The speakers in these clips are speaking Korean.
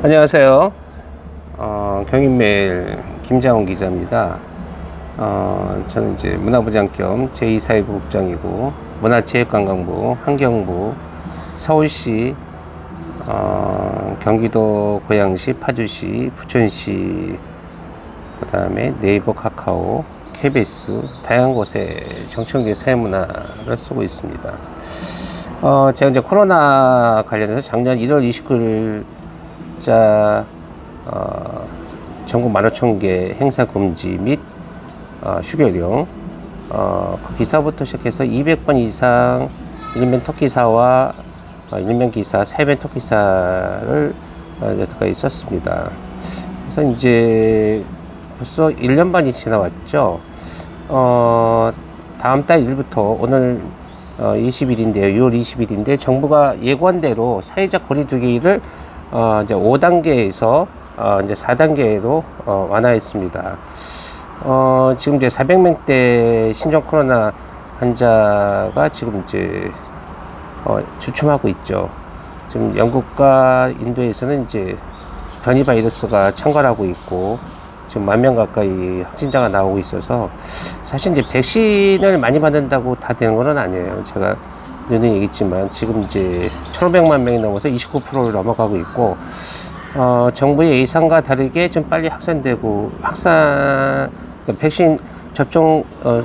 안녕하세요. 어, 경인매일 김장훈 기자입니다. 어, 저는 이제 문화부장 겸 제2사회부 국장이고 문화체육관광부, 환경부, 서울시, 어, 경기도 고양시, 파주시, 부천시, 그 다음에 네이버, 카카오, KBS 다양한 곳에 정청계 사회문화를 쓰고 있습니다. 어, 제가 이제 코로나 관련해서 작년 1월 29일 자 어, 전국 15,000개 행사 금지 및 어, 휴교령 어, 그 기사부터 시작해서 200번 이상 일면 토끼사와 어, 일면 기사, 세면 토끼사를 어, 여태까지 썼습니다. 그래서 이제 벌써 1년 반이 지나왔죠. 어, 다음 달 1일부터 오늘 어, 20일인데요. 6월 20일인데 정부가 예고한 대로 사회적 거리두기를 어, 이제 5단계에서 어, 이제 4단계로 어, 완화했습니다. 어, 지금 이제 400명대 신종 코로나 환자가 지금 이제 어, 주춤하고 있죠. 지금 영국과 인도에서는 이제 변이 바이러스가 창궐하고 있고 지금 만 명 가까이 확진자가 나오고 있어서 사실 이제 백신을 많이 받는다고 다 되는 건 아니에요. 제가 눈에 얘기했지만 지금 이제 1,500만 명이 넘어서 29%를 넘어가고 있고 어, 정부의 예상과 다르게 좀 빨리 확산되고 확산 그러니까 백신 접종 어,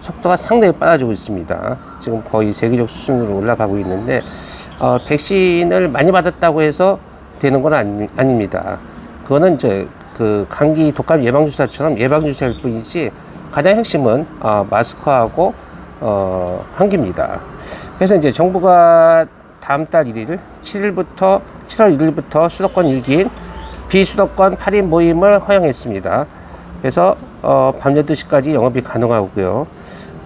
속도가 상당히 빨라지고 있습니다. 지금 거의 세계적 수준으로 올라가고 있는데 어, 백신을 많이 받았다고 해서 되는 건 아니, 아닙니다. 그거는 이제 그 감기 독감 예방 주사처럼 예방 주사일 뿐이지 가장 핵심은 어, 마스크하고 어, 환기입니다. 그래서 이제 정부가 다음 달 1일 7일부터 7월 1일부터 수도권 6인 비수도권 8인 모임을 허용했습니다. 그래서 어, 밤 12시까지 영업이 가능하고요.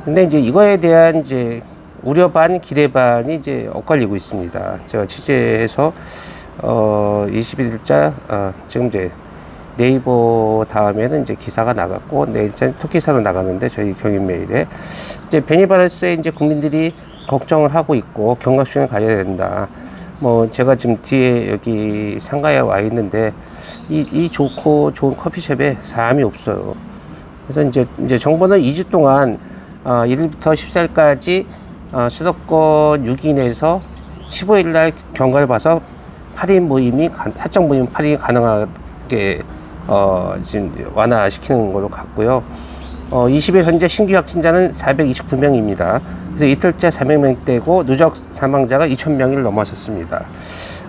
근데 이제 이거에 대한 이제 우려 반, 기대 반이 이제 엇갈리고 있습니다. 제가 취재해서 어, 21일자 어, 지금 이제 네이버 다음에는 이제 기사가 나갔고 내일자 토끼사로 나갔는데 저희 경인메일에 이제 베니바레스에 이제 국민들이 걱정을 하고 있고 경각심을 가져야 된다. 뭐 제가 지금 뒤에 여기 상가에 와 있는데 이, 이 좋고 좋은 커피숍에 사람이 없어요. 그래서 이제 이제 정부는 2주 동안 어, 1일부터 14일까지 어, 수도권 6인에서 15일 날 경과를 봐서 8인 모임이 가- 사적 모임 8인이 가능하게 어, 지금 완화시키는 걸로 갔고요. 어, 20일 현재 신규 확진자는 429명입니다. 그래서 이틀째 400명대고 누적 사망자가 2,000명을 넘어섰습니다.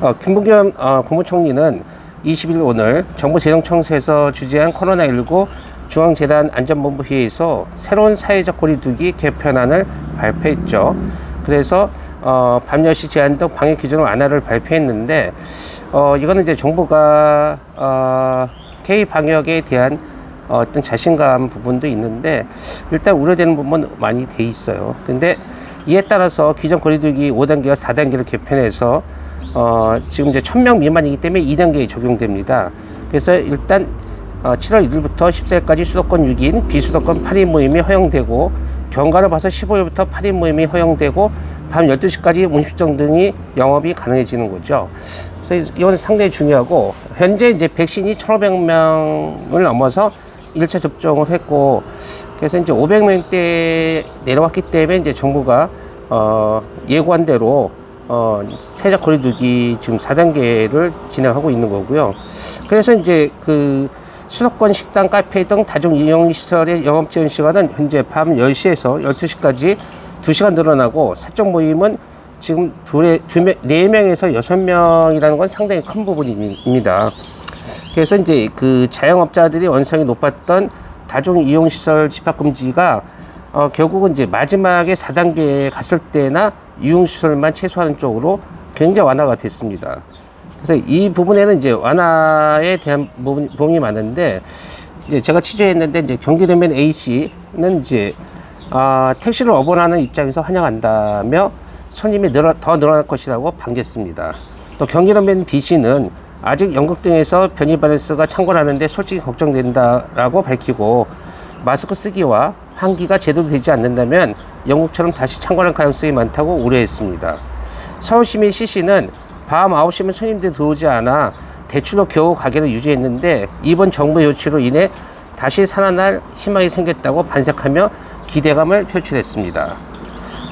어, 김부겸 어, 국무총리는 20일 오늘 정부 재정청사에서 주재한 코로나19 중앙재단 안전본부 회의에서 새로운 사회적 거리두기 개편안을 발표했죠. 그래서 어, 밤 10시 제한 등 방역 기준 완화를 발표했는데 어, 이거는 이제 정부가 어, K 방역에 대한 어, 어떤 자신감 부분도 있는데 일단 우려되는 부분은 많이 돼 있어요. 근데 이에 따라서 기존 거리두기 5단계와 4단계를 개편해서 어, 지금 이제 1000명 미만이기 때문에 2단계에 적용됩니다. 그래서 일단 어, 7월 1일부터 14일까지 수도권 6인, 비수도권 8인 모임이 허용되고 경과를 봐서 15일부터 8인 모임이 허용되고 밤 12시까지 음식점 등이 영업이 가능해지는 거죠. 그래서 이건 상당히 중요하고 현재 이제 백신이 1,500명을 넘어서 1차 접종을 했고 그래서 이제 500명대 내려왔기 때문에 이제 정부가 어 예고한 대로 어 세자 거리두기 지금 4단계를 진행하고 있는 거고요. 그래서 이제 그 수도권 식당, 카페 등 다중 이용 시설의 영업 제한 시간은 현재 밤 10시에서 12시까지 2시간 늘어나고 사적 모임은 지금 둘에 두 명, 네 명에서 여섯 명이라는 건 상당히 큰 부분입니다. 그래서 이제 그 자영업자들이 원성이 높았던 다중 이용 시설 집합 금지가 어, 결국은 이제 마지막에 4단계에 갔을 때나 이용 시설만 최소화하는 쪽으로 굉장히 완화가 됐습니다. 그래서 이 부분에는 이제 완화에 대한 부분, 부분이 많은데 이제 제가 취재했는데 이제 경기도면 A 씨는 이제 아, 택시를 업원하는 입장에서 환영한다며 손님이 늘어, 더 늘어날 것이라고 반겼습니다. 또 경기도면 B 씨는 아직 영국 등에서 변이 바이러스가 창궐하는데 솔직히 걱정된다라고 밝히고 마스크 쓰기와 환기가 제대로 되지 않는다면 영국처럼 다시 창궐할 가능성이 많다고 우려했습니다. 서울시민 CC는 밤 9시면 손님들이 들어오지 않아 대출로 겨우 가게를 유지했는데 이번 정부 조치로 인해 다시 살아날 희망이 생겼다고 반색하며 기대감을 표출했습니다.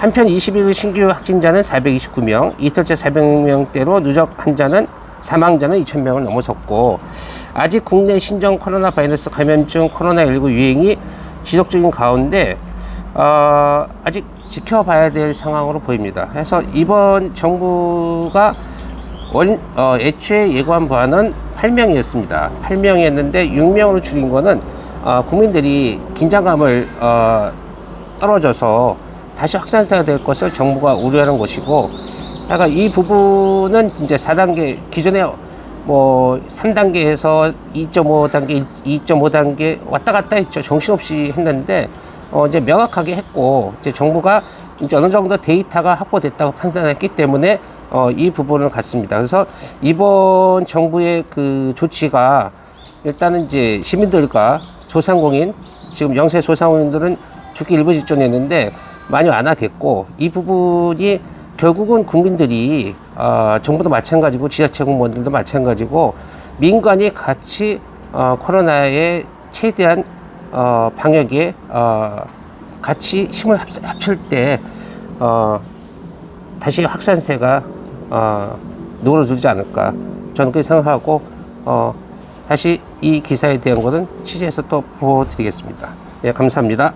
한편 21일 신규 확진자는 429명, 이틀째 400명대로 누적 환자는 사망자는 2,000명을 넘어섰고 아직 국내 신종 코로나 바이러스 감염증 코로나19 유행이 지속적인 가운데 어, 아직 지켜봐야 될 상황으로 보입니다. 그래서 이번 정부가 원, 어, 애초에 예고한 바는 8명이었습니다. 8명이었는데 6명으로 줄인 거는 어, 국민들이 긴장감을 어, 떨어져서 다시 확산세가 될 것을 정부가 우려하는 것이고, 그러니까 이 부분은 이제 4단계 기존에 뭐 3단계에서 2.5단계, 2.5단계 왔다 갔다 했죠. 정신없이 했는데 어 이제 명확하게 했고 이제 정부가 이제 어느 정도 데이터가 확보됐다고 판단했기 때문에 어 이 부분을 갔습니다. 그래서 이번 정부의 그 조치가 일단은 이제 시민들과 소상공인 지금 영세 소상공인들은 죽기 일부 직전이었는데 많이 완화됐고 이 부분이 결국은 국민들이 어, 정부도 마찬가지고 지자체 공무원들도 마찬가지고 민간이 같이 어, 코로나에 최대한 어, 방역에 어, 같이 힘을 합, 합칠 때 어, 다시 확산세가 어, 누그러들지 않을까 저는 그렇게 생각하고 어, 다시 이 기사에 대한 것은 취재해서 또 보여드리겠습니다. 예, 감사합니다.